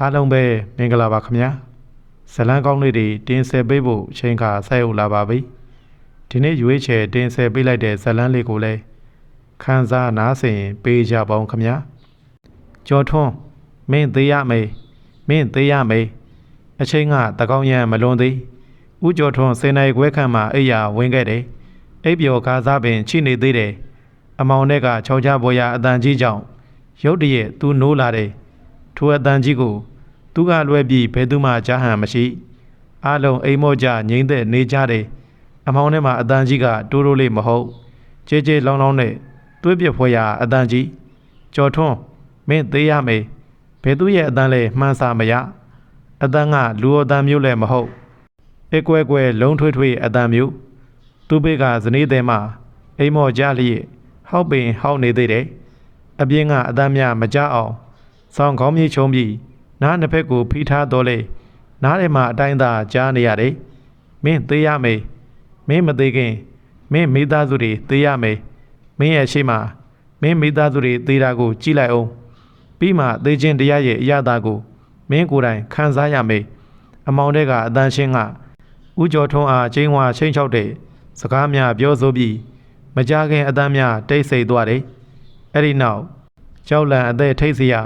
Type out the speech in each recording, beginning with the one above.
အားလုံးပဲမင်္ဂလာပါခင်ဗျာဇလန်းကောင်းလေးတွေတင်ဆက်ပေးဖို့အချိန်ခါဆက်ရောက်လာပါပြီဒီနေ့ရွေးချယ်တင်ဆက်ပေးလိုက်တဲ့ဇလန်းလေးကိုလည်းခန်းစားနားဆင်ပေးကြပါဦးခင်ဗျာကျော်ထွန်းမင်းသေးရမေးမင်းသေးရမေးအချိန်ကတကောင်းရန်မလွန်သေးဦးကျော်ထွန်းစင်နိုင်ခွဲခန့်မှာအိယာဝင်ခဲ့တယ်အိပ်ပျော်ကားစားပင်ချိနေသေးတယ်အမောင်တဲ့ကချောင်းချပေါ်ရအတန်ကြီးကြောင့်ရုတ်တရက်သူနိုးလာတယ် ထိုအတန်ကြီးကို သူကလွဲပြီးဘယ်သူမှကြားဟန်မရှိအလုံးအိမ်မော့ကြငိမ့်သက်နေကြတယ်အမောင်ထဲမှာအတန်ကြီးကတိုးတိုးလေးမဟုတ်ကြဲကြဲလောင်းလောင်းနဲ့သွေးပြဖွဲရာအတန်ကြီးကြော်ထွန်းမင်းသေးရမေးဘယ်သူရဲ့အတန်လဲမှန်းစာမရအတန်ကလူအတန်မျိုးလည်းမဟုတ်အကွဲကွဲလုံးထွေးထွေးအတန်မျိုးသူ့ဘေးကဇနီးသည်မှာအိမ်မော့ကြလျက်ဟောက်ပင်ဟောက်နေသေးတယ်အပြင်းကအတန်များမကြအောင် ဆောင်းခေါင်းမြေချုံပြီးနားနှစ်ဖက်ကိုဖိထားတော့လေနားထဲမှာအတိုင်းသာကြားနေရတယ်မင်းသေးရမေးမင်းမသေးခင်မင်းမိသားစုတွေသေးရမေးမင်းရဲ့ရှိမှမင်းမိသားစုတွေသေးတာကိုကြည့်လိုက်အောင်ပြီးမှသေခြင်းတရားရဲ့အရာသာကိုမင်းကိုယ်တိုင်ခံစားရမေးအမောင်တဲ့ကအတန်းရှင်းကဥကျော်ထွန်းအားချင်းဝါချင်းချောက်တဲ့စကားများပြောဆိုပြီးမကြခင်အတန်းများတိတ်ဆိတ်သွားတယ်အဲ့ဒီနောက်ကြောက်လန့်အသက်ထိတ်စရာ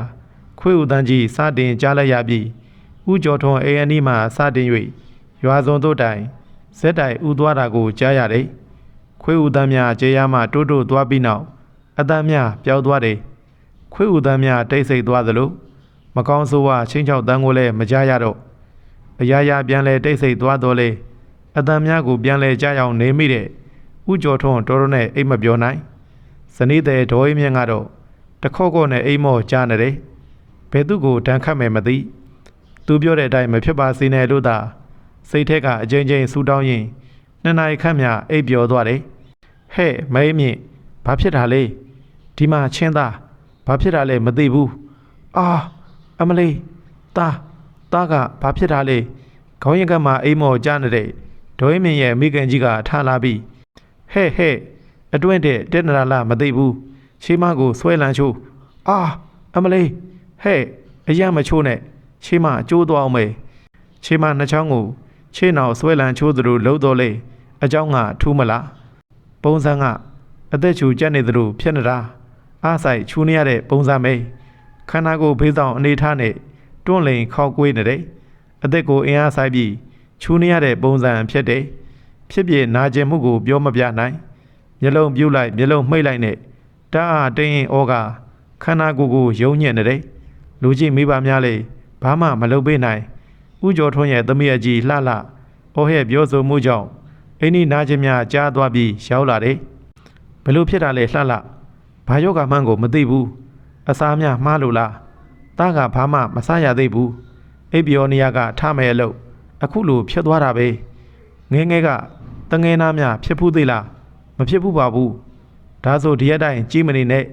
ခွေးဦးတန်းကြီးစတင်ကြားလိုက်ရပြီးဥကျော်ထွန်းအေအနီးမှစတင်၍ရွာစုံတို့တိုင်ဇက်တိုင်ဥသွားတာကိုကြားရတယ်ခွေးဦးတန်းများကျေးရမှတိုးတိုးသွားပြီးနောက်အတန်းများပျောက်သွားတယ်ခွေးဦးတန်းများတိတ်ဆိတ်သွားသလိုမကောင်းဆိုးဝါချင်းချောက်တန်းကိုလည်းမကြားရတော့အရာရာပြန်လဲတိတ်ဆိတ်သွားတော့လေအတန်းများကိုပြန်လဲကြားအောင်နေမိတဲ့ဥကျော်ထွန်းတော်တော်နဲ့အိတ်မပြောနိုင်ဇနီးတဲ့ဒေါ်အိမ်မြင့်ကတော့တခေါက်ခေါက်နဲ့အိမ်မော့ကြားနေတယ် ဘယ်သူကိုတန်ခတ်မယ်မသိသူပြောတဲ့အတိုင်းမဖြစ်ပါစေနဲ့လို့သာစိတ်ထက်ကအကြိမ်ကြိမ်ဆူတောင်းရင်နှစ်နာရီခန့်မြအိပ်ပျော်သွားတယ်ဟဲ့မဲမြင့်ဘာဖြစ်တာလဲဒီမှာချင်းသားဘာဖြစ်တာလဲမသိဘူးအာအမလေးသားသားကဘာဖြစ်တာလဲခေါင်းရင်ကမှအိမ်မော့ကြားနေတဲ့ဒေါ်ရင်မြင့်ရဲ့မိခင်ကြီးကထားလာပြီးဟဲ့ဟဲ့အတွင်းတဲ့တက်နရာလာမသိဘူးရှေးမကိုဆွဲလန်းချိုးအာအမလေး ဟဲ့အရမချိုးနဲ့ရှေးမအကျိုးသွားအောင်မေရှေးမနှစ်ချောင်းကိုရှေးနောက်ဆွဲလန်းချိုးသလိုလှုပ်တော့လေအเจ้าကထူးမလားပုံစံကအသက်ချူကြက်နေသလိုဖြစ်နေတာအားဆိုင်ချူနေရတဲ့ပုံစံမေခန္ဓာကိုယ်ဖေးဆောင်အနေထားနဲ့တွန့်လိန်ခောက်ကွေးနေတယ်အသက်ကိုအင်အားဆိုင်ပြီးချူနေရတဲ့ပုံစံဖြစ်တယ်ဖြစ်ဖြစ်နာကျင်မှုကိုပြောမပြနိုင်မျက်လုံးပြုတ်လိုက်မျက်လုံးမှိတ်လိုက်နဲ့ တအားတင်းရင်ဩကခန္ဓာကိုယ်ကိုယုံညံ့နေတယ် လူကြီးမိဘများလေဘာမှမလုပ်ပေးနိုင်ဥကျော်ထွန်းရဲ့သမီးအကြီးလှလှဩဟဲ့ပြောဆိုမှုကြောင့်အင်းဒီနာချင်းများကြားသွားပြီးရောက်လာတယ်ဘလို့ဖြစ်တာလဲလှလှဘာယောဂမှန်းကိုမသိဘူးအစာများမှားလို့လားတားကဘာမှမဆရသေးဘူးအိပ်ပျော်နေရကထမယ်အလို့အခုလိုဖြစ်သွားတာပဲငဲငဲကတငယ်သားများဖြစ်ဘူးသေးလားမဖြစ်ဘူးပါဘူးဒါဆိုဒီရက်တိုင်းကြီးမနေနဲ့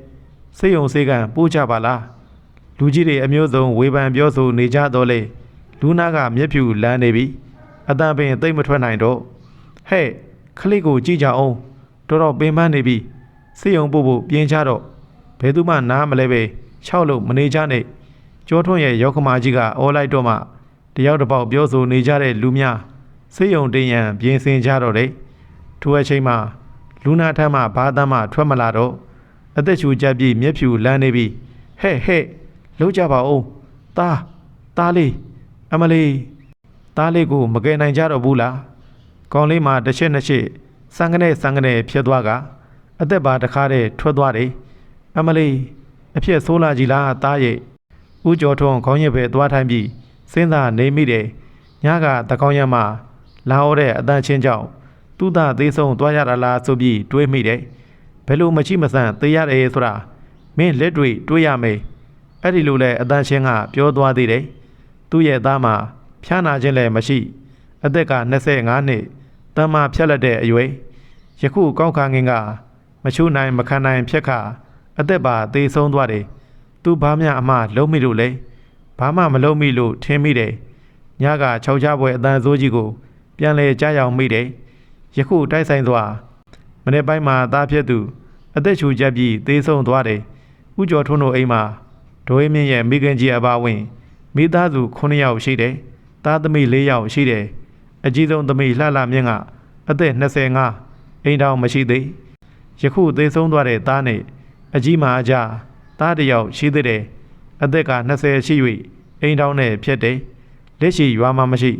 စိတ်ယုံစေကံပို့ကြပါလား လူကြီးတွေအမျိုးစုံဝေဖန်ပြောဆိုနေကြတော့လေလူနာကမျက်ဖြူလန်းနေပြီအတန်ပင်သိမ့်မထွက်နိုင်တော့ဟဲ့ခလိကိုကြည့်ကြအောင်တော်တော်ပင်ပန်းနေပြီစိတ်ယုံပို့ဖို့ပြင်ချတော့ဘယ်သူမှနားမလဲပဲခြောက်လို့မနေကြနဲ့ကျောထွန်းရဲ့ရောက်ခမာကြီးကအော်လိုက်တော့မှတယောက်တစ်ပေါက်ပြောဆိုနေကြတဲ့လူများစိတ်ယုံတင်ရန်ပြင်ဆင်ကြတော့တယ်ထိုအချိန်မှာလူနာထမ်းမှဘာသားမှထွက်မလာတော့အသက်ရှူကြပ်ပြီးမျက်ဖြူလန်းနေပြီးဟဲ့ဟဲ့ လုံးကြပါဦးတားတားလေးအမလေးတားလေးကိုမကယ်နိုင်ကြတော့ဘူးလားကောင်းလေးမှာတစ်ချက်နှစ်ချက်စံကနေစံကနေဖြစ်သွားကအသက်ပါတစ်ခါတည်းထွက်သွားတယ်အမလေးအဖြစ်ဆိုးလာကြည်လားတားရဲ့ဦးကျော်ထွန်းခေါင်းရစ်ပဲသွားထိုင်ပြီးစဉ်းစားနေမိတယ်ညကတကောင်းရမလာဟောတဲ့အတန်ချင်းကြောင့်သူ့သားသေးဆုံးသွားရတာလားဆိုပြီးတွေးမိတယ်။ဘယ်လိုမရှိမဆန်သေးရတယ်ဆိုတာမင်းလက်တွေတွေးရမယ်။ အဲ့ဒီလိုလဲအတန်ရှင်းကပြောသွားသေးတယ်။သူ့ရဲ့သားမှာဖျားနာခြင်းလည်းမရှိ။အသက်က25နှစ်တမ်းမှဖြတ်လက်တဲ့အရွယ်ယခုကောက်ခါငင်းကမချိုးနိုင်မခံနိုင်ဖြက်ခါအသက်ပါသေးဆုံးသွားတယ်။သူဘာမှအမှားလုံးမိလို့လဲ။ဘာမှမလုံးမိလို့ထင်မိတယ်။ညကခြောက်ချပွဲအတန်ဆိုးကြီးကို ပြန်လဲကြားရောက်မိတယ်။ယခုတိုက်ဆိုင်စွာမနေ့ပိုင်းမှာသားဖြစ်သူ အသက်ရှူကြပ်ပြီးသေဆုံးသွားတယ်။ဥကျော်ထွန်းတို့အိမ်မှာ ဒိုးအေးမြင့်ရဲ့မိခင်ကြီးအပါဝင်မိသားစု9ယောက်ရှိတယ်သားသမီး4ယောက်ရှိတယ်အကြီးဆုံးသမီးလှလှမြင့်ကအသက်25အိမ်တောင်မရှိသေးယခုသေဆုံးသွားတဲ့သားနဲ့အကြီးမအကြသားတစ်ယောက်ရှိသေးတယ်အသက်က20ရှိ၍အိမ်တောင်နဲ့ဖြစ်တယ်လက်ရှိရွာမှာမရှိ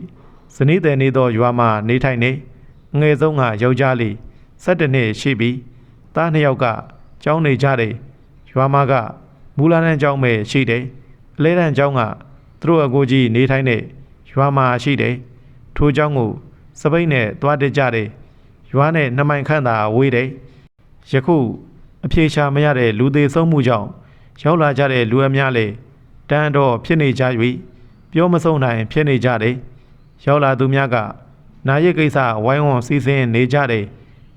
ဇနီးတဲ့နေသောရွာမှာနေထိုင်နေအငယ်ဆုံးကယောက်ျားလေး17နှစ်ရှိပြီသားနှစ်ယောက်ကကျောင်းနေကြတယ်ရွာမှာက မူလာတန်းကျောင်းပဲရှိတယ်အလဲတန်းကျောင်းကသူတို့အကိုကြီးနေထိုင်တဲ့ရွာမှာရှိတယ်ထိုကျောင်းကိုစပိတ်နဲ့တွားတက်ကြတယ်ရွာနဲ့နှစ်မိုင်ခန့်သာဝေးတယ်ယခုအပြေရှာမရတဲ့လူသေးဆုံးမှုကြောင့်ရောက်လာကြတဲ့လူအများလေတန်းတော့ဖြစ်နေကြ၍ပြောမဆုံးနိုင်ဖြစ်နေကြတယ်ရောက်လာသူများကနာရီကိစ္စဝိုင်းဝန်းစီစဉ်နေကြတယ်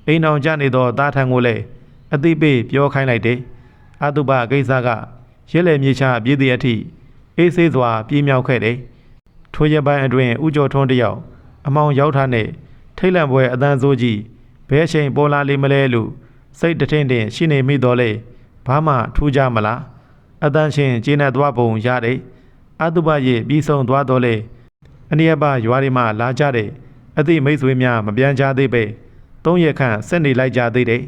အိမ်အောင်ကြနေသောသားထံကိုလည်းအသိပေးပြောခိုင်းလိုက်တယ် အတုပကိစ္စကရဲလေမြေချပြည်သည့်အထိအေးဆေးစွာပြေးမြောက်ခဲ့တယ်ထိုရက်ပိုင်းအတွင်းဥကျော်ထွန်းတယောက်အမောင်ရောက်ထားတဲ့ထိတ်လန့်ပွဲအတန်းစိုးကြီးဘဲအချိန်ပေါ်လာလိမ့်မလဲလို့စိတ်တထင်တင်ရှိနေမိတော့လေဘာမှထူးကြမလားအတန်းရှင်ကျင်းနေသွားပုံရတယ်အတုပရဲ့ပြီးဆုံးသွားတော့လေအနိယဘရွာတွေမှာလာကြတဲ့အသည့်မိတ်ဆွေများမပြန်ကြသေးပဲသုံးရက်ခန့်ဆက်နေလိုက်ကြသေးတယ်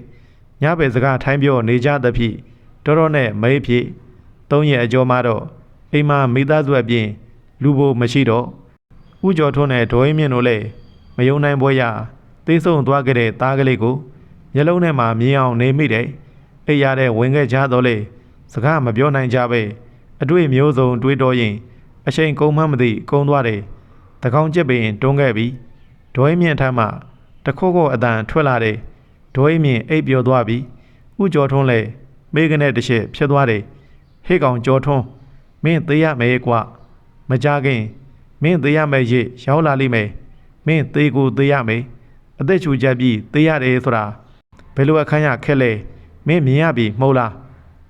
ညဘယ်စကားထိုင်းပြောနေကြသဖြင့် တော်တော်နဲ့မဲဖြစ်သုံးရက်အကျော်မှတော့အိမ်မှာမိသားစုအပြင် လူဖို့မရှိတော့ဥကျော်ထွန်းနဲ့ဒေါ်ရင်မြင့်တို့လည်းမယုံနိုင်ပွဲရသေးဆုံးသွားခဲ့တဲ့သားကလေးကိုမျက်လုံးထဲမှာမြင်အောင်နေမိတယ်အိပ်ရတဲ့ဝင်ခဲ့ကြတော့လေစကားမပြောနိုင်ကြပဲအတွေ့မျိုးစုံတွေးတော်ရင်အချိန်ကုန်မှမသိကုန်သွားတယ်တကောင်ကျက်ပင်တွန်းခဲ့ပြီးဒေါ်ရင်မြင့်ထမ်းမှတခုခုအတန်ထွက်လာတယ်ဒေါ်ရင်မြင့်အိပ်ပျော်သွားပြီးဥကျော်ထွန်းလည်း မေးကနေတစ်ချက်ဖြစ်သွားတယ်ဟေ့ကောင်ကျော်ထွန်းမင်းသေးရမယ်ကွမကြခင်မင်းသေးရမယ်ရေရောက်လာလိမ့်မယ်မင်းသေးကိုသေးရမယ်အသက်ချူချက်ပြီးသေးရတယ်ဆိုတာဘယ်လိုအခမ်းရခက်လဲမင်းမြင်ရပြီမဟုတ်လား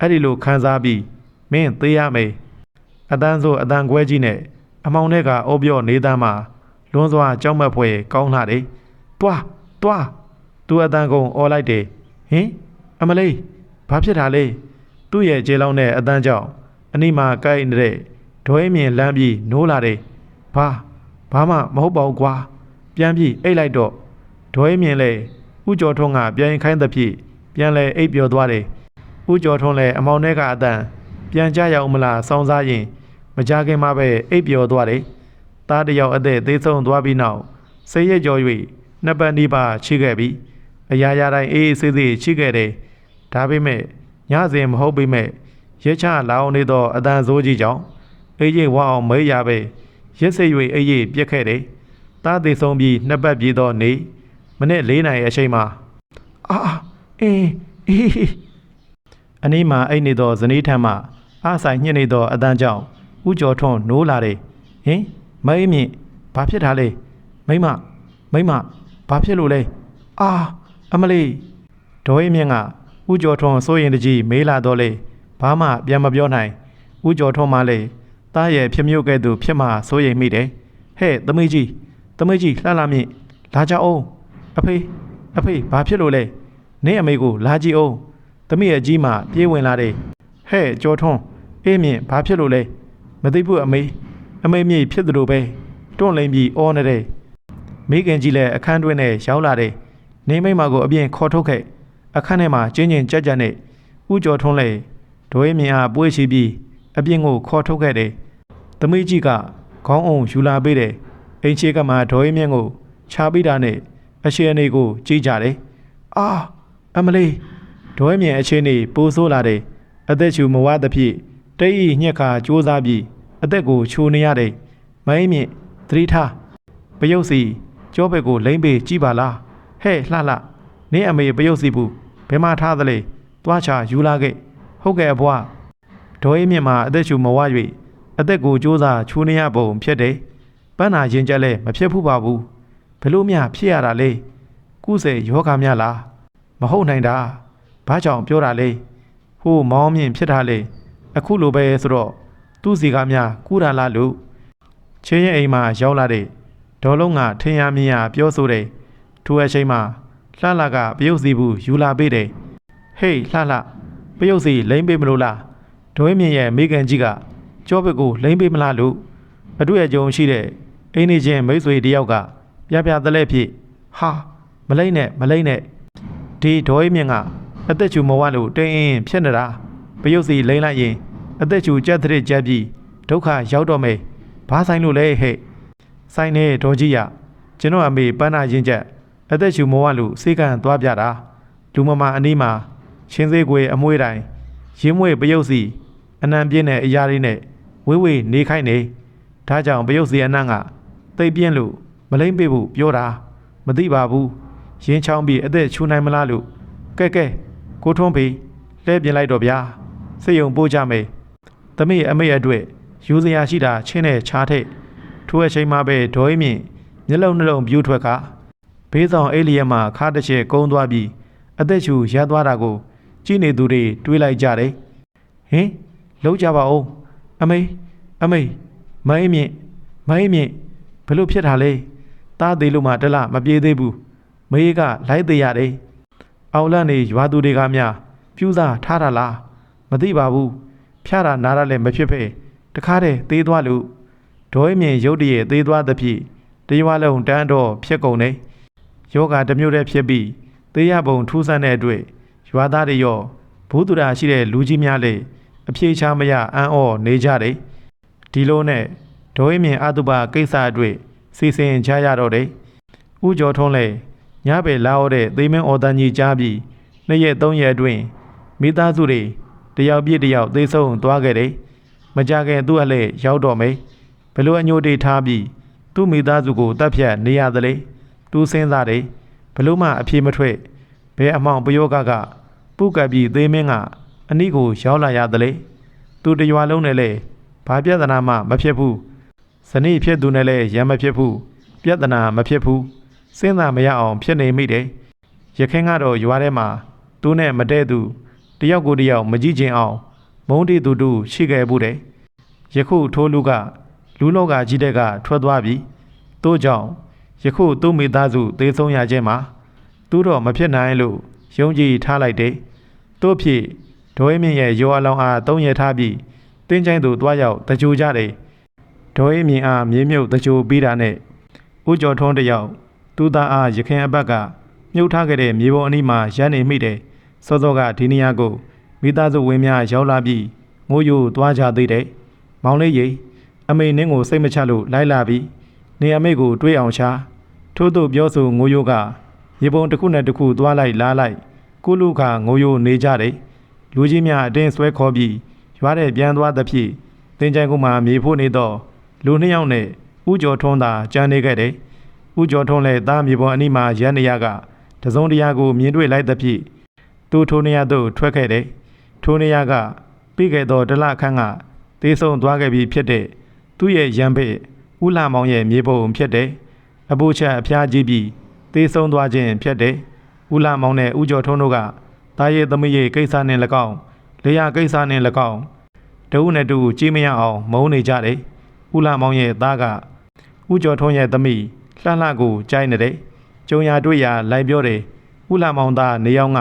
အဲ့ဒီလိုခံစားပြီးမင်းသေးရမယ်အတန်းဆိုအတန်းခွဲကြီးနဲ့အမောင်ထဲကအိုးပြော့နေသားမှာလွန်းစွာကြောက်မက်ဖွယ်ကောင်းလာတယ်တွားတွားသူအတန်းကုန်អော်လိုက်တယ်ဟင်အမလေး ဘာဖြစ်တာလဲသူ့ရဲ့ခြေလောင်းနဲ့အတန်းကြောင့်အနိမာကိုက်နေတဲ့ဒွဲမြင်လမ်းပြီးနိုးလာတယ်ဘာဘာမှမဟုတ်ပါဘူးကွာပြန်ပြီးအိတ်လိုက်တော့ဒွဲမြင်လေဥကျော်ထွန်းကပြန်ခိုင်းသဖြင့်ပြန်လဲအိပ်ပျော်သွားတယ်ဥကျော်ထွန်းလည်းအမောင်ထဲကအတန်ပြန်ကြရအောင်မလားစောင်းစားရင်မကြခင်မှာပဲအိပ်ပျော်သွားတယ်သားတစ်ယောက်အသက်သေးဆုံးသွားပြီးနောက်ဆေးရကြော်၍နှစ်ပတ်နီးပါချိခဲ့ပြီးအရာရာတိုင်းအေးအေးဆေးဆေးချိခဲ့တယ် ဒါပေမဲ့ညစဉ်မဟုတ်ပေမဲ့ရက်ချလာအောင်နေသောအတန်ဆိုးကြီးကြောင့်အေးကြီးဝအောင်မေးရပဲရက်စိတ်၍အေးကြီးပြက်ခဲ့တယ်သားသေးဆုံးပြီးနှစ်ပတ်ပြေးသောနေ့မနေ့၄နိုင်အချိန်မှာအာအင်းအေးအနည်းမှာအိတ်နေသောဇနီးထံမှအားဆိုင်ညှစ်နေသောအတန်းကြောင့်ဥကျော်ထွန်းနိုးလာတယ်ဟင်မအေးမြင့်ဘာဖြစ်တာလဲမိမမိမဘာဖြစ်လို့လဲအာအမလေးဒေါ်ရင်မြင့်က ဥကျော်ထွန်းစိုးရင်တကြီးမေးလာတော့လေဘာမှပြန်မပြောနိုင်ဥကျော်ထွန်းမှလည်းတားရဲ့ဖြစ်မြုပ်ကဲ့သို့ဖြစ်မှစိုးရိမ်မိတယ်ဟဲ့သမီးကြီးသမီးကြီးလှလှမြင့်လာကြအောင်အဖေအဖေဘာဖြစ်လို့လဲနင့်အမေကိုလာကြည့်အောင်သမီးရဲ့ကြီးမှပြေးဝင်လာတယ်ဟဲ့ကျော်ထွန်းအေးမြင့်ဘာဖြစ်လို့လဲမသိဘူးအမေအမေမြေဖြစ်သလိုပဲတွန့်လိမ်ပြီးအော်နေတယ်မိခင်ကြီးလည်းအခန်းတွင်းနဲ့ရောက်လာတယ်နေမိမကိုအပြင်ခေါ်ထုတ်ခဲ့ အခန်းထဲမှာကျင်းကျင်ကြက်ကြက်နဲ့ဥကျော်ထွန်းလေဒွေးမြင်အားပွေးရှိပြီးအပြင်ကိုခေါ်ထုတ်ခဲ့တယ်။သမီးကြီးကခေါင်းအောင်ယူလာပေးတယ်။အိမ်ချေကမှဒွေးမြင့်ကိုခြာပေးတာနဲ့အရှိအနေကိုကြည့်ကြတယ်။အာအမလေးဒွေးမြင့်အခြေအနေပိုဆိုးလာတယ်။အသက်ရှူမဝသဖြင့်တိတ်ဤညက်ခါစူးစားပြီးအသက်ကိုချိုနေရတယ်။မင်းမြင့်သတိထားပယုတ်စီကြောဘက်ကိုလိမ့်ပေးကြည့်ပါလား။ဟဲ့လှလှနင်းအမေပယုတ်စီဘူး ဘယ်မှာထားသလဲသွားချယူလာခဲ့ဟုတ်ကဲ့အဘွားဒေါ်အေးမြင့်မှာအသက်ရှူမဝ၍အသက်ကိုစူးစားချူနေရပုံဖြစ်တယ်ပန်းနာရင်ကြက်လဲမဖြစ်ဘူးပါဘူးဘယ်လို့မျှဖြစ်ရတာလဲကုစေယောဂများလားမဟုတ်နိုင်တာဘာကြောင့်ပြောတာလဲဟိုမောင်းမြင့်ဖြစ်တာလေအခုလိုပဲဆိုတော့သူ့စီကားများကူတာလားလို့ချင်းရဲ့အိမ်မှာရောက်လာတဲ့ဒေါ်လုံးကထင်ရမြင်ရပြောဆိုတယ်ထိုအချိန်မှာ လှလှကပယုတ်စီဘူးယူလာပေးတယ်ဟေးလှလှပယုတ်စီလိမ့်ပေးမလို့လားဒွေးမြင့်ရဲ့မိကန်ကြီးကကြောဘက်ကိုလိမ့်ပေးမလားလို့အတွေ့အကြုံရှိတဲ့အိမ်နေချင်းမိတ်ဆွေတယောက်ကပြပြတလဲဖြစ်ဟာမလိမ့်နဲ့မလိမ့်နဲ့ဒီဒေါ်ရီမြင့်ကအသက်ချူမဝလို့တင်းအင်းဖြစ်နေတာပယုတ်စီလိမ့်လိုက်ရင်အသက်ချူကြက်တဲ့ကြက်ပြီးဒုက္ခရောက်တော့မယ်ဘာဆိုင်လို့လဲဟဲ့ဆိုင်နေဒေါ်ကြီးရကျွန်တော်အမေပန်းနာချင်းချက် အသက်ချူမဝလို့စေကံသွားပြတာလူမမာအနီးမှာချင်းသေးကွေအမွှေးတိုင်းရင်းမွေပယုတ်စီအနံပြင်းတဲ့အရာလေးနဲ့ဝေးဝေးနေခိုင်းနေဒါကြောင့်ပယုတ်စီအနံ့ကသိပ်ပြင်းလို့မလိမ့်ပေးဖို့ပြောတာမသိပါဘူးရင်းချောင်းပြီးအသက်ချူနိုင်မလားလို့ကဲကဲကိုထွန်းဖေးလှဲပြင်လိုက်တော့ဗျာစိတ်ယုံပို့ကြမယ်သမီးအမေအတွက်ယူစရာရှိတာချင်းနဲ့ချားထိတ်ထိုအချိန်မှာပဲဒေါ်ရင်မြင့်မျက်လုံးနှလုံးပြူးထွက်က ဘေးဆောင်အိလီယက်မှာခါတစ်ချက်ကုန်းသွားပြီးအသက်ချူရပ်သွားတာကိုကြည့်နေသူတွေတွေးလိုက်ကြတယ်ဟင်လုံးကြပါဦးအမေအမေမိုင်းမြင့်မိုင်းမြင့်ဘလို့ဖြစ်တာလဲတားသေးလို့မှတလမပြေးသေးဘူးမေးကလိုက်သေးရတယ်အောင်လန့်နေရွာသူတွေကများပြူးစားထားတာလားမသိပါဘူးဖျားတာနားရလည်းမဖြစ်ဖဲတခါတည်းသေးသွားလို့ဒေါ်ရင်မြင့်ရုတ်တရက်သေးသွားသဖြင့်တရွာလုံးတန်းတော့ဖြစ်ကုန်နေယော ဂတစ်မျိုးတည်းဖြစ်ပြီးသေးရပုံထူးဆန်းတဲ့အတွက်ရွာသားတွေရောဘုသူရာရှိတဲ့လူကြီးများလည်းအပြေချာမရအံ့ဩနေကြတယ်ဒီလိုနဲ့ဒေါ်ရင်မြင့်အတုပကိစ္စအတွက်စီစဉ်ကြရတော့တယ်ဥကျော်ထုံးလည်းညဘယ်လာဟောတဲ့သေမင်းအော်တန်ကြီးကြားပြီးနှစ်ရက်သုံးရက်အတွင်းမိသားစုတွေတယောက်ပြည့်တယောက်သေဆုံးသွားခဲ့တယ်မကြခင်သူ့အလဲရောက်တော့မယ်ဘလို့အညိုတေးထားပြီးသူ့မိသားစုကိုတပ်ဖြတ်နေရသလေ သူစဉ်းစားတယ်ဘလို့မှအပြေမထွက်ဘဲအမောင်ပယောဂကပုကပ်ပြီးသေမင်းကအနိကိုရောက်လာရသလေသူတရွာလုံးနဲ့လေဘာပြဿနာမှမဖြစ်ဘူးဇနီးဖြစ်သူနဲ့လည်းရံမဖြစ်ဘူးပြဿနာမဖြစ်ဘူးစဉ်းစားမရအောင်ဖြစ်နေမိတယ်ရခင်ကတော့ရွာထဲမှာသူနဲ့မတည့်သူတယောက်ကိုတယောက်မကြည့်ချင်အောင် မုန်းတီတူတူရှိခဲ့ဘူးတယ်ယခုထိုးလူကလူလောကကြီးတဲ့ကထွက်သွားပြီတို့ကြောင့် ယခုသူ့မိသားစုသေဆုံးရခြင်းမှာသူတော့မဖြစ်နိုင်လို့ယုံကြည်ထားလိုက်တယ်တို့ဖြစ်ဒေါ်ရင်မြင့်ရဲ့ရောအလောင်းအားသုံးရထားပြီးတင်းချိုင်းသူတွားရောက်တကြိုကြတယ်ဒေါ်ရင်မြင့်အားမြေမြုပ်တကြိုပြီးတာနဲ့ဥကျော်ထွန်းတယောက်သူသားအားရခင်အဘက်ကမြုပ်ထားခဲ့တဲ့မြေပေါ်အနီးမှာရန်နေမိတယ်စောစောကဒီနေရာကိုမိသားစုဝင်များရောက်လာပြီးငိုယိုသွားကြသေးတယ်မောင်လေးရေအမေနင်းကိုစိတ်မချလို့လိုက်လာပြီးနေအမေကိုတွေးအောင်ချ ထို့သို့ပြောဆိုငိုယိုကရေပုံတစ်ခုနဲ့တစ်ခုသွားလိုက်လာလိုက်ကုလူခါငိုယိုနေကြတယ်လူကြီးများအတင်းဆွဲခေါ်ပြီးရွာတဲ့ပြန်သွားသဖြင့်တင်ကြိုင်ကုမှမြေဖို့နေတော့လူနှစ်ယောက်နဲ့ဥကျော်ထွန်းသာကြံနေခဲ့တယ်ဥကျော်ထွန်းလည်းသားမြေပေါ်အနီးမှာရန်နေရကတစုံတရာကိုမြင်တွေ့လိုက်သဖြင့်သူထိုနေရသို့ထွက်ခဲ့တယ်ထိုနေရကပြီးခဲ့သောတလခန့်ကတေးဆုံသွားခဲ့ပြီးဖြစ်တဲ့သူ့ရဲ့ရန်ဘက်ဥလာမောင်ရဲ့မြေပုံဖြစ်တယ် အပူချက်အဖျားကြီးပြီးတေးဆုံသွားခြင်းဖြစ်တယ်ဥလာမောင်နဲ့ဥကျော်ထွန်းတို့ကတာရဲ့သမီးရဲ့ကိစ္စနဲ့၎င်းလေယာကိစ္စနဲ့၎င်းတဦးနဲ့တူကြီးမရအောင်မုန်းနေကြတယ်ဥလာမောင်ရဲ့သားကဥကျော်ထွန်းရဲ့သမီးလှလှကိုကြိုက်နေတယ်ကျုံရတွေ့ရလိုက်ပြောတယ်ဥလာမောင်သားနေအောင်က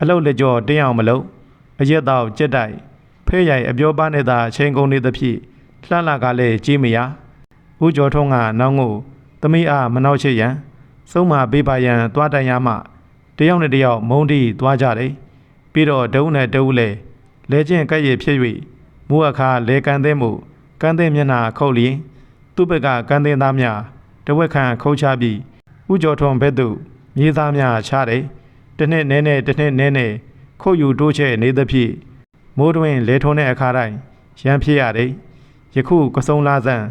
အလုတ်လက်ကြောတင်းအောင်မလုပ်အရက်တော့ကြက်တိုက်ဖဲရိုင်အပြောပါနဲ့သာအချိန်ကုန်နေသဖြင့်လှလှကလည်းကြီးမရဥကျော်ထွန်းကနောင်ကို သမီးအားမနှောက်ချစ်ရန်စုံမပေးပါရန်သွားတိုင်ရမှတယောက်နဲ့တယောက်မုန်းတီးသွားကြတယ်ပြီးတော့ဒုံနဲ့ဒုံလဲလဲချင်းကဲ့ရဖြစ်၍မူအခါလဲကန်သိမှုကန်းသိမျက်နှာခုတ်လျင်သူ့ဘက်ကကန်းသိသားများတဝက်ခန့်ခုတ်ချပြီးဥကျော်ထွန်ဘက်သို့မြေသားများချတယ်တနှစ်နဲနဲတနှစ်နဲနဲခုတ်ယူတိုးချဲ့နေသဖြင့်မိုးတွင်လဲထုံးတဲ့အခါတိုင်းရန်ဖြစ်ရတယ်ယခုကစုံလာဆန်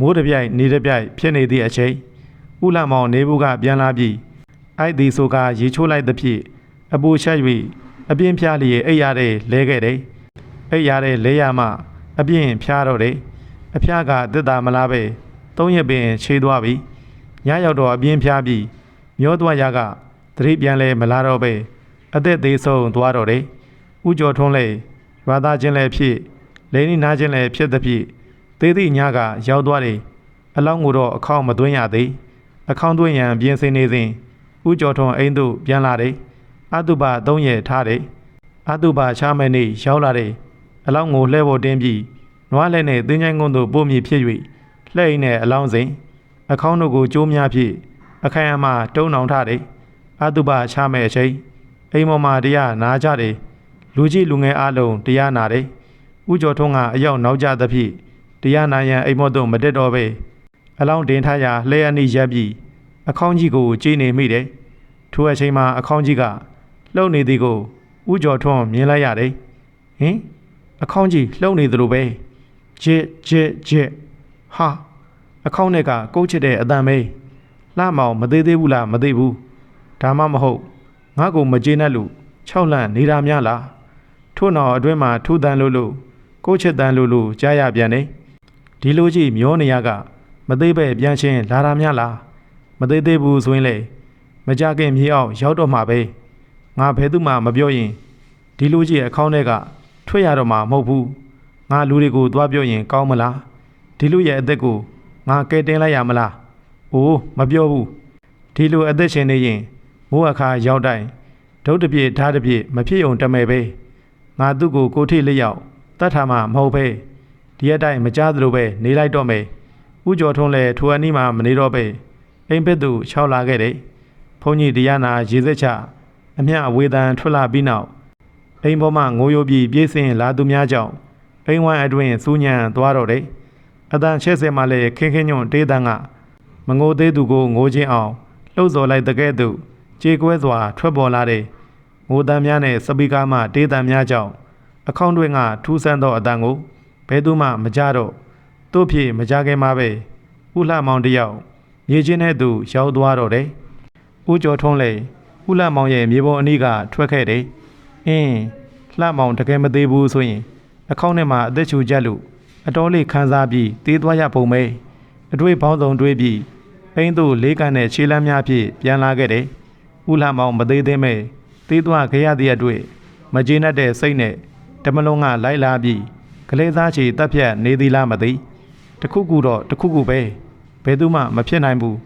မိုးတပြိုက်နေတပြိုက်ဖြစ်နေသည့်အချိန်ဥလမောင်နေဘူးကပြန်လာပြီးအိုက်ဒီဆိုကရေချိုးလိုက်သဖြင့်အပူချက်၍အပြင်းဖျားလျက်အိပ်ရတဲ့လဲခဲ့တယ်အိပ်ရတဲ့လဲရမှအပြင်းဖျားတော့တယ်အဖျားကတစ်တာမလားပဲသုံးရက်ပင်ခြေသွားပြီညရောက်တော့အပြင်းဖျားပြီးမျောသွားရကသတိပြန်လဲမလာတော့ပဲအသက်သေးဆုံးသွားတော့တယ်ဥကျော်ထွန်းလဲရွာသားချင်းလဲဖြစ်လဲနီနာချင်းလဲဖြစ်သဖြင့် သေးသည့်ညကရောက်သွားတယ်အလောင်းကိုတော့အခေါင်မသွင်းရသေးအခေါင်သွင်းရန်ပြင်ဆင်နေစဉ်ဥကျော်ထွန်းအိမ်သို့ပြန်လာတယ်အတုပသုံးရက်ထားတယ်အတုပချားမဲ့နေ့ရောက်လာတယ်အလောင်းကိုလှဲဖို့တင်းပြီးနွားလည်းနှင့်တင်းချိုင်းကုန်းသို့ပို့မည်ဖြစ်၍လှဲ့အိမ်နှင့်အလောင်းစဉ်အခေါင်းတို့ကိုကြိုးများဖြင့်အခိုင်အမာတုံအောင်ထတယ်အတုပချမဲ့အချိန်အိမ်ပေါ်မှာတရားနာကြတယ်လူကြီးလူငယ်အလုံးတရားနာတယ်ဥကျော်ထွန်းကအရောက်နောက်ကျသဖြင့် တရားနာရန်အိမ်မော့သို့မတက်တော့ပဲအလောင်းတင်ထားရာလှဲအနီးရပ်ပြီးအခေါင်းကြီးကိုကြည်နေမိတယ်ထိုအချိန်မှာအခေါင်းကြီးကလှုပ်နေသည်ကိုဥကျော်ထွန်းမြင်လိုက်ရတယ်ဟင်အခေါင်းကြီးလှုပ်နေသလိုပဲဂျစ်ဂျစ်ဂျစ်ဟာအခေါင်းနဲ့ကကုတ်ချစ်တဲ့အတန်ပဲလှမောင်မသေးသေးဘူးလားမသိဘူးဒါမှမဟုတ်ငါ့ကိုမကျေနပ်လို့၆လန့်နေတာများလားထို့နောက်အတွင်းမှာထူးတန်လို့လို့ကိုချစ်တန်လို့လို့ကြားရပြန်တယ် ဒီလိုကြီးမျောနေရက မသေးပဲပြန်ချင်းလာတာများလားမသေးသေးဘူးဆိုရင်လေမကြခင်မြေအောင်ရောက်တော့မှာပဲငါဘယ်သူမှမပြောရင်ဒီလိုကြီးအခေါင်းထဲကထွက်ရတော့မှာမဟုတ်ဘူးငါလူတွေကိုသွားပြောရင်ကောင်းမလားဒီလူရဲ့အသက်ကိုငါကဲတင်လိုက်ရမလားအိုးမပြောဘူးဒီလိုအသက်ရှင်နေရင်မိုးအခါရောက်တိုင်းဒုတ်တပြည့်ဓာတ်တပြည့်မဖြစ်ုံတမဲပဲငါသူ့ကိုကိုထိလျောက်တတ်ထားမှမဟုတ်ပဲ ဒီအတိုင်းမကြားသလိုပဲနေလိုက်တော့မယ်ဥကျော်ထွန်းလည်းထိုအနီးမှာမနေတော့ပဲအိမ်ဘက်သို့ခြောက်လာခဲ့တယ်ဘုန်းကြီးတရားနာရေစက်ချအမျှဝေဒန်ထွက်လာပြီးနောက်အိမ်ပေါ်မှငိုယိုပြီးပြေးစင်လာသူများကြောင့်အိမ်ဝိုင်းအတွင်စူးညံသွားတော့တယ်အတန်ချက်စဲမှလည်းခင်းခင်းညွန့်တေးတန်းကမငိုသေးသူကိုငိုချင်းအောင်လှုပ်စော်လိုက်တဲ့ကဲ့သို့ကြေကွဲစွာထွက်ပေါ်လာတဲ့ငိုတမ်းများနဲ့စပီကာမှတေးတမ်းများကြောင့်အခေါင်းတွင်ကထူးဆန်းသောအတန်ကို ဘဲသူမှမကြတော့တို့ဖြစ်မကြခင်မှာပဲဥလှမောင်တယောက်မြေချင်းတဲ့သူရောက်သွားတော့တယ်ဥကျော်ထုံးလေဥလှမောင်ရဲ့မြေပေါ်အနီးကထွက်ခဲ့တယ်အင်းလှမောင်တကယ်မသေးဘူးဆိုရင်အခေါင်းထဲမှာအသက်ချူကြက်လို့အတော်လေးခန်းစားပြီးတေးသွားရပုံပဲအတွေ့ပေါင်းစုံတွေးပြီးအိမ်သို့လေးကန်တဲ့ခြေလမ်းများဖြင့်ပြန်လာခဲ့တယ်ဥလှမောင်မသေးသေးမဲ့တေးသွားခဲ့ရသည့်အတွက်မကျေနပ်တဲ့စိတ်နဲ့တမလုံးကလိုက်လာပြီး ကလေးသားချီတက်ဖြတ်နေသည်လားမသိတခုခုတော့တခုခုပဲဘယ်သူမှမဖြစ်နိုင်ဘူး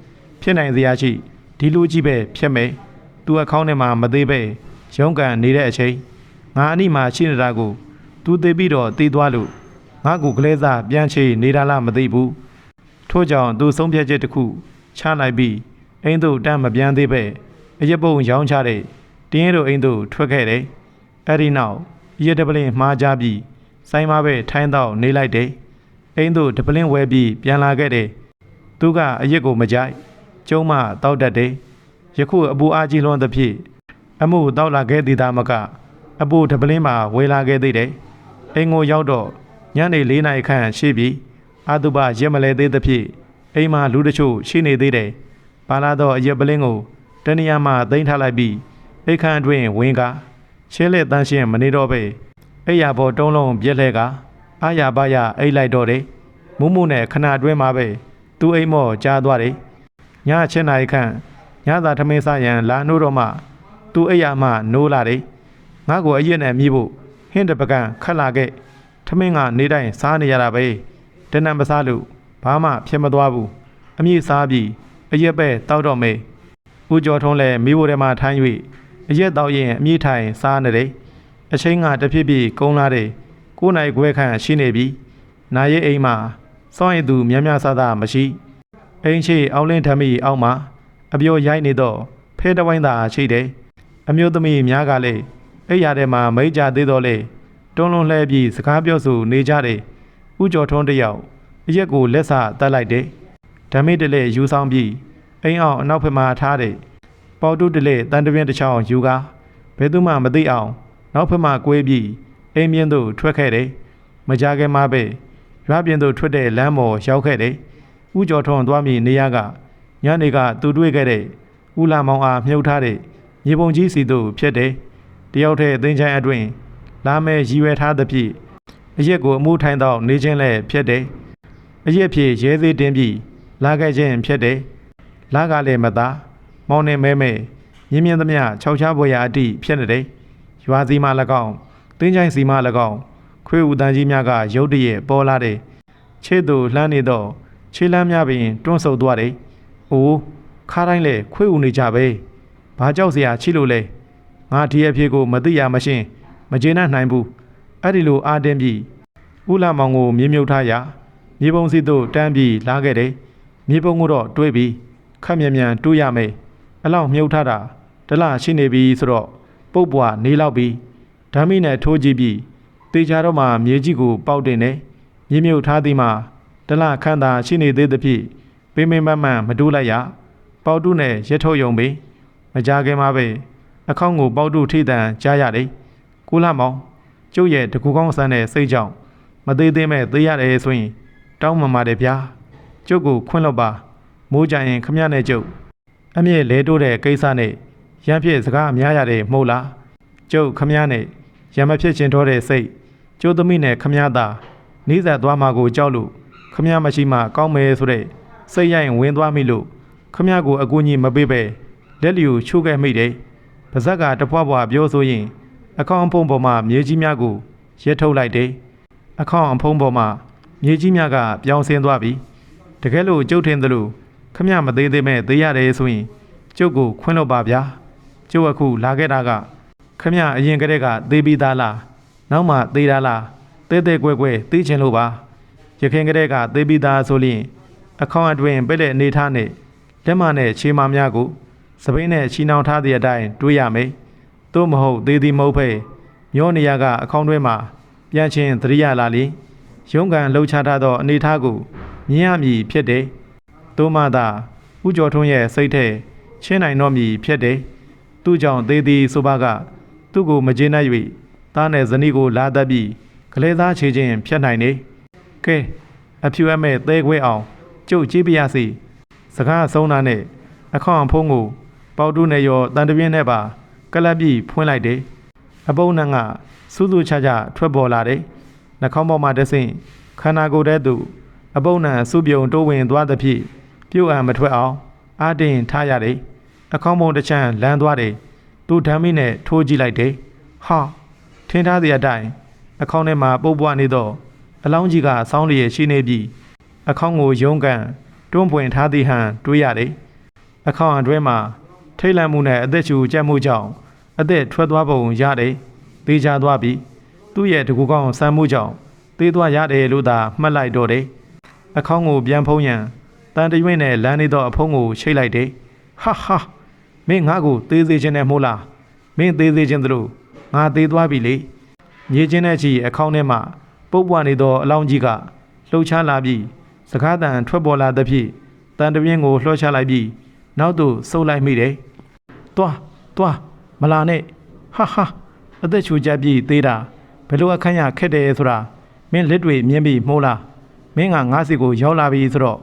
ဖြစ်နိုင်စရာရှိဒီလိုကြီးပဲဖြစ်မယ်သူအခေါင်းထဲမှာမသေးပဲရုံးကန်နေတဲ့အချိန်ငါအနိမှာရှိနေတာကိုသူသိပြီးတော့တည်သွားလို့ငါ့ကိုကလေးစားပြန်ချေနေတာလားမသိဘူးထို့ကြောင့်သူဆုံးဖြတ်ချက်တစ်ခုချလိုက်ပြီးအိမ်သို့တန်းမပြန်သေးပဲအရက်ပုံရောင်းချတဲ့တင်းရဲတို့အိမ်သို့ထွက်ခဲ့တယ်အဲ့ဒီနောက်ရဲတပလင်မှားကြပြီး ဆိုင်မပဲထိုင်းတော့နေလိုက်တယ်အိမ်သို့တပလင်ဝဲပြီးပြန်လာခဲ့တယ်သူကအရက်ကိုမကြိုက်ကျုံးမတောက်တတ်တယ်ယခုအပူအားကြီးလွန်သဖြင့်အမှုတောက်လာခဲ့သည်သာမကအပူတပလင်းမှာဝေလာခဲ့သေးတယ်အိမ်ကိုရောက်တော့ညနေ၄နာရီခန့်ရှိပြီအာတုပရက်မလဲသေးသဖြင့်အိမ်မှာလူတချို့ရှိနေသေးတယ်ပါလာတော့အရက်ပလင်းကိုတနေရာမှာသိမ်းထားလိုက်ပြီးအိတ်ခမ်းအတွင်းဝင်ကရှဲလက်တန်းရှင်းမနေတော့ပဲ အိယာဘော်တုံးလုံးပြက်လဲကအာရပါရအိတ်လိုက်တော့တယ်မုံမုံနဲ့ခဏအတွင်းမှာပဲသူအိမ်မော့ကြားသွားတယ်ည7နာရီခန့်ညသာထမင်းစားရန်လာနှိုးတော့မှသူအိယာမှနိုးလာတယ်ငါ့ကိုအရက်နဲ့မြည်ဖို့ဟင်းတပကံခတ်လာခဲ့ထမင်းကနေတိုင်းစားနေရတာပဲတနံမစားလို့ဘာမှဖြစ်မသွားဘူးအမြင့်စားပြီးအရက်ပဲတောက်တော့မေဦးကျော်ထုံးလည်းမိဖို့ထဲမှာထိုင်း၍အရက်တောက်ရင်အမြင့်ထိုင်စားနေတယ် အချိန်ကတဖြည်းဖြည်းကုန်းလာတယ်ကိုးနိုင်ခွဲခန့်ရှိနေပြီနာရဲအိမ်မှာစောင့်ရသူများများဆဆမရှိအိမ်ရှိအောင်လင်းထမီအောက်မှာအပြိုရိုက်နေတော့ဖဲတဝိုင်းသာရှိတယ်အမျိုးသမီးများကလည်းအိယာထဲမှာမိတ်ကြသေးတော့လေတွန်းလွန်လှဲပြီးစကားပြောဆိုနေကြတယ်ဥကျော်ထွန်းတယောက်အရက်ကိုလက်ဆတက်လိုက်တယ်ဓမိတလေယူဆောင်ပြီးအိမ်အောင်အနောက်ဖက်မှာထားတယ်ပေါ်တုတလေတန်တပြင်းတစ်ချောင်းယူကားဘယ်သူမှမသိအောင် နောက်ဖက်မှာကွေးပြီးအိမ်မြင့်သို့ထွက်ခဲ့တယ်မကြခင်မှာပဲရွာပြင်သို့ထွက်တဲ့လမ်းပေါ်ရောက်ခဲ့တယ်ဥကျော်ထွန်းသွားမိနေရကညနေကသူတွေ့ခဲ့တဲ့ဥလာမောင်အားမြှုပ်ထားတဲ့မြေပုံကြီးစီသို့ဖြစ်တယ်တယောက်တည်းအသိချိုင်းအတွင်းလာမဲရည်ရွယ်ထားသဖြင့်အရက်ကိုအမှုထိုင်းတော့နေခြင်းလည်းဖြစ်တယ်အရက်ဖြင့်ရဲသေးတင်းပြီးလာခဲ့ခြင်းဖြစ်တယ်လာကလည်းမသားမောင်းနေမဲမဲမြင်းမြင်းသမျှခြောက်ချပွေရာအတိဖြစ်နေတယ် ရွာစီမှ၎င်းတင်းချိုင်းစီမှ၎င်းခွေးဦးတန်ကြီးများကရုတ်တရက်ပေါ်လာတယ်ခြေသူလှမ်းနေတော့ခြေလမ်းများပင်တွန်းဆုပ်သွားတယ်အိုးခါတိုင်းလေခွေးဦးနေကြပဲဘာကြောက်စရာချိလို့လဲငါဒီအဖြစ်ကိုမသိရမရှင်းမကျေနပ်နိုင်ဘူးအဲ့ဒီလိုအားတင်းပြီးဦးလာမောင်ကိုမြေမြုပ်ထားရာမြေပုံစီသို့တန်းပြီးလာခဲ့တယ်မြေပုံကိုတော့တွေးပြီးခက်မြန်မြန်တူးရမယ်အလောက်မြုပ်ထားတာတလရှိနေပြီဆိုတော့ ပုတ်ပွားနေလောက်ပြီးဓာမိနဲ့ထိုးကြည့်ပြီးတေချာတော့မှမြေကြီးကိုပေါက်တင်တယ်မြေမြုပ်ထားသည်မှာတလခန့်သာရှိနေသေးသဖြင့်ပင်ပင်ပန်းပန်းမတူးလိုက်ရပေါက်တုနဲ့ရထုတ်ယုံပြီးမကြခင်မှာပဲအခေါင်းကိုပေါက်တုထိတန်ကြားရတယ်ကိုလာမောင်ကျုပ်ရဲ့တကူကောင်းဆန်းတဲ့စိတ်ကြောင့်မသေးသေးမဲ့သေးရတယ်ဆိုရင်တောင်းမှမှာတယ်ဗျာကျုပ်ကိုခွင့်လွတ်ပါမိုးကြရင်ခမရနဲ့ကျုပ်အမြင့်လဲတိုးတဲ့ကိစ္စနဲ့ ရံဖြစ်စကားများရတယ်မဟုတ်လားကျုပ်ခမရနဲ့ရံမဖြစ်ချင်တော့တဲ့စိတ်ကျိုးသမီးနဲ့ခမရသာနေဆက်သွားမှာကိုကြောက်လို့ခမရမရှိမှကောင်းမယ်ဆိုတဲ့စိတ်ရိုင်ဝင်သွားမိလို့ခမရကိုအကူအညီမပေးပဲလက်လျူချိုးခဲ့မိတယ်ပါဇက်ကတပွားပွားပြောဆိုရင် အခေါင်ဖုံးပေါ်မှာမြေကြီးများကိုရဲထုတ်လိုက်တယ်အခေါင်အဖုံးပေါ်မှာမြေကြီးများကပြောင်းဆင်းသွားပြီတကယ်လို့ကျုပ်ထင်သလိုခမရမသေးသေးမဲ့သေးရတယ်ဆိုရင်ကျုပ်ကိုခွင့်လို့ပါဗျာ ကျုပ်အခုလာခဲ့တာကခမရအရင်ကတည်းကသေးပြီးသားလားနောက်မှသေးတာလားတဲတဲကွဲကွဲသိချင်လို့ပါရခင်ကတည်းကသေးပြီးသားဆိုရင်အခေါင်အတွင်ပဲ့တဲ့အနေထားနဲ့လက်မနဲ့ခြေမများကိုစပိန်နဲ့ချီနှောင်ထားတဲ့အတိုင်းတွေးရမယ်သို့မဟုတ်သေးသည်မဟုတ်ဖဲမျောနေရကအခေါင်တွဲမှာပြန်ချင်းသတိရလာလေရုံးကန်လှုပ်ချထားသောအနေထားကိုမြင်ရမည်ဖြစ်တယ်သို့မှသာဥကျော်ထွန်းရဲ့စိတ်ထဲချင်းနိုင်တော့မည်ဖြစ်တယ် သူ့ကြောင့်သေးသည်ဆိုပါက သူ့ကိုမကျေနပ်၍သားနဲ့ဇနီးကိုလာတတ်ပြီးကလေးသားချေခြင်းဖြစ်နိုင်နေကဲအဖြူအမဲ့သဲခွဲအောင်ကျုပ်ကြည့်ပြရစီစကားဆုံးတာနဲ့အခေါင်ဖုံးကိုပေါတူးနဲ့ရောတန်တပြင်းနဲ့ပါကလပ်ပြီးဖွင့်လိုက်တယ်အပုံနှံကစူးစူးချာချာထွက်ပေါ်လာတယ်နှာခေါင်းပေါ်မှာတဆင့်ခန္ဓာကိုယ်ထဲသို့အပုံနှံစုပြုံတိုးဝင်သွားသဖြင့်ပြုတ်အံမထွက်အောင်အာတင်ထားရတယ် အခေါင်းပုံတစ်ချမ်းလန်းသွားတယ်သူဓာမိနဲ့ထိုးကြည့်လိုက်တယ်ဟာထင်းထားတဲ့အတိုင်းအခေါင်းထဲမှာပုတ်ပွားနေတော့အလောင်းကြီးကဆောင်းလျက်ရှိနေပြီးအခေါင်းကိုယုံကန်တွန်းပွင့်ထားသည်ဟန်တွေးရတယ်အခေါင်းအတွဲမှာထိတ်လန့်မှုနဲ့အသက်ရှူကြက်မှုကြောင့်အသက်ထွက်သွားပုံရတယ်သေချာသွားပြီးသူ့ရဲ့တကူကောင်းဆမ်းမှုကြောင့်သေသွားရတယ်လို့သာမှတ်လိုက်တော့တယ်အခေါင်းကိုပြန်ဖုံးရန်တန်တရွင့်နဲ့လမ်းနေသောအဖုံးကိုချိတ်လိုက်တယ်ဟာဟာ မင်းငါ့ကိုသေးသေးခြင်းနဲ့မို့လားမင်းသေးသေးခြင်းတို့ငါသေးသွားပြီလေမြေချင်းတဲ့ချီအခေါင်းထဲမှာပုတ်ပွားနေသောအလောင်းကြီးကလှုပ်ရှားလာပြီးစကားတန်ထွက်ပေါ်လာသဖြင့်တန်တပြင်းကိုလှော့ချလိုက်ပြီးနောက်သို့ဆုပ်လိုက်မိတယ်။သွားသွားမလာနဲ့ဟာဟာအသက်ချူကြပြီးသေးတာဘယ်လိုအခန့်ရခက်တယ်ဆိုတာမင်းလက်တွေမြင်ပြီးမို့လားမင်းကငါးစီကိုရောက်လာပြီဆိုတော့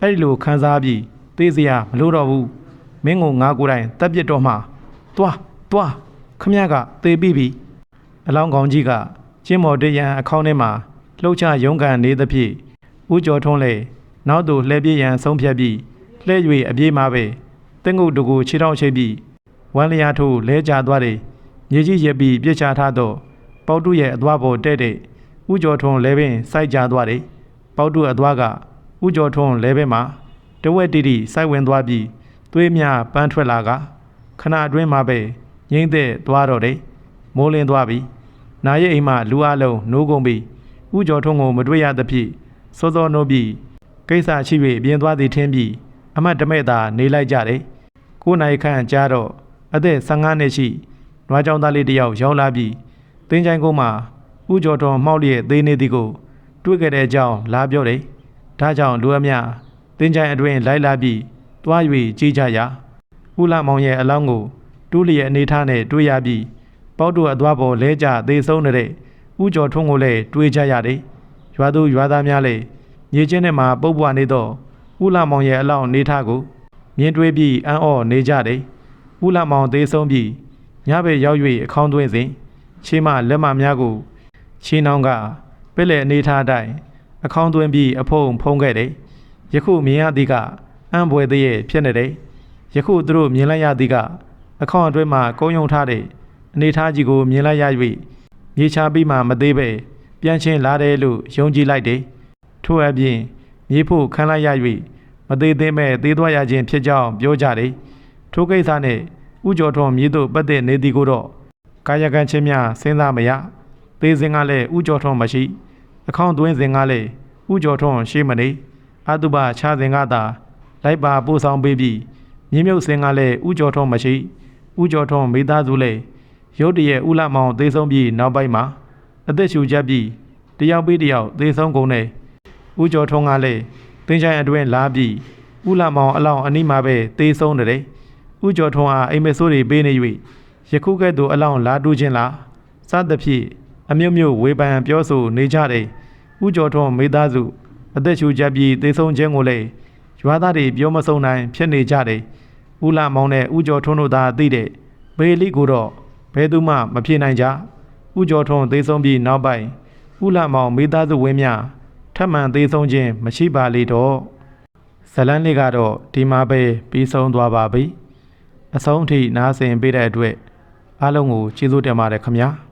အဲ့ဒီလိုခံစားပြီးသေးစရာမလိုတော့ဘူး မင်းကိုငါကိုယ်တိုင်တပ်ပြစ်တော့မှသွားသွားခမရကသေပြီးပြီအလောင်းကောင်ကြီးကကျင်းမော်တရန်အခေါင်းထဲမှာလှုပ်ချရုံးကန်နေသဖြင့်ဦးကျော်ထွန်းလေနောက်သို့လှည့်ပြေးရန်ဆုံးဖြတ်ပြီးလှည့်၍အပြေးမှာပဲတင်းငုတ်တကူခြေထောက်ချိတ်ပြီးဝမ်းလျာထိုးလဲကျသွားတယ်မြေကြီးရက်ပြီးပြစ်ချထားတော့ပေါတုရဲ့အသွားပေါ်တဲ့တဲ့ဥကျော်ထွန်းလဲပင်စိုက်ကြသွားတယ်ပေါတုအသွားကဥကျော်ထွန်းလဲပင်မှာတဝက်တီတီစိုက်ဝင်သွားပြီး သွေးများပန်းထွက်လာကခဏအတွင်းမှာပဲငိမ့်တဲ့သွားတော့တယ်မိုးလင်းသွားပြီနာရဲ့အိမ်မှာလူအလုံးနိုးကုန်ပြီဥကျော်ထွန်းကိုမတွေ့ရသဖြင့်စောစောနိုးပြီးကိစ္စရှိ၍ပြင်သွားသည်ထင်းပြီးအမတ်တမဲ့သာနေလိုက်ကြတယ်ကိုနိုင်ခန့်ကြားတော့အသက်15နှစ်ရှိနွားကြောင်သားလေးတယောက်ရောက်လာပြီးတင်းချိုင်းကုန်းမှာဥကျော်ထွန်းမှောက်လျက်သေးနေသည်ကိုတွေ့ခဲ့တဲ့အကြောင်းလာပြောတယ်ဒါကြောင့်လူအများတင်းချိုင်းအတွင်လိုက်လာပြီး တွား၍ကြည်ကြရာဥလာမောင်ရဲ့အလောင်းကိုတူးလျက်အနေထားနဲ့တွေ့ရပြီးပေါတုအသွားပေါ်လဲကျသေးဆုံးနေတဲ့ဥကျော်ထွန်းကိုလည်းတွေ့ကြရတယ်ရွာသူရွာသားများလည်းမြေချင်းထဲမှာပုတ်ပွားနေတော့ဥလာမောင်ရဲ့အလောင်းနေထားကိုမြင်တွေ့ပြီးအံ့ဩနေကြတယ်ဥလာမောင်သေးဆုံးပြီးညဘက်ရောက်၍အခေါင်းသွင်းစဉ်ခြေမလက်မများကိုခြေနှောင်းကပဲ့လေအနေထားအတိုင်းအခေါင်းသွင်းပြီးအဖုံဖုံးခဲ့တယ်ယခုမြင်ရသည်က အံ့ဘွယ်သေးရဲ့ဖြစ်နေတယ်ယခုသူတို့မြင်လိုက်ရသည်ကအခေါင်းအတွင်းမှာကုန်းယုံထားတဲ့အနေထားကြီးကိုမြင်လိုက်ရ၍မြေချပြီးမှမသေးပဲပြန်ချင်းလာတယ်လို့ယုံကြည်လိုက်တယ်ထို့အပြင်မြေဖို့ခံလိုက်ရ၍မသေးသေးမဲ့သေးသွားရခြင်းဖြစ်ကြောင်းပြောကြတယ်ထိုကိစ္စနဲ့ဥကျော်ထွန်မြေသို့ပတ်သက်နေသည်ကိုတော့ကာယကံချင်းများစဉ်းစားမရသေးစဉ်ကလည်းဥကျော်ထွန်မရှိအခေါင်သွင်းစဉ်ကလည်းဥကျော်ထွန်းရှေးမနေအတုပချစဉ်ကသာ လိုက်ပါပို့ဆောင်ပေးပြီးမြင်းမြုပ်စဉ်ကလည်းဥကျော်ထွန်းမရှိဥကျော်ထွန်းမိသားစုလည်းရုတ်တရက်ဥလမောင်သေဆုံးပြီးနောက်ပိုင်းမှာအသက်ရှူချက်ပြီးတယောက်ပြီးတယောက်သေဆုံးကုန်တယ်ဥကျော်ထွန်းကလည်းတင်းချိုင်အတွင်းလာပြီးဥလမောင်အလောင်းအနီးမှာပဲသေဆုံးတယ်ဥကျော်ထွန်းအားအိမ်မက်ဆိုးတွေပေးနေ၍ယခုကဲ့သို့အလောင်းလာတူးခြင်းလားစသဖြင့်အမျိုးမျိုးဝေဖန်ပြောဆိုနေကြတဲ့ဥကျော်ထွန်းမိသားစုအသက်ရှူကြပြီးသေဆုံးခြင်းကိုလည်း ရွာသားတွေပြောမဆုံးနိုင်ဖြစ်နေကြတယ်။ဥလာမောင်နဲ့ဥကျော်ထွန်းတို့သာသိတဲ့ဘေလီကိုတော့ဘယ်သူမှမဖြစ်နိုင်ကြ။ဥကျော်ထွန်းသေဆုံးပြီးနောက်ပိုင်းဥလာမောင်မိသားစုဝင်များထပ်မံသေဆုံးခြင်းမရှိပါလေတော့။ဇလန်းလေးကတော့ဒီမှာပဲပြီးဆုံးသွားပါပြီ။အဆုံးထိနားဆင်ပေးတဲ့အတွက်အားလုံးကိုကျေးဇူးတင်ပါတယ်ခင်ဗျာ။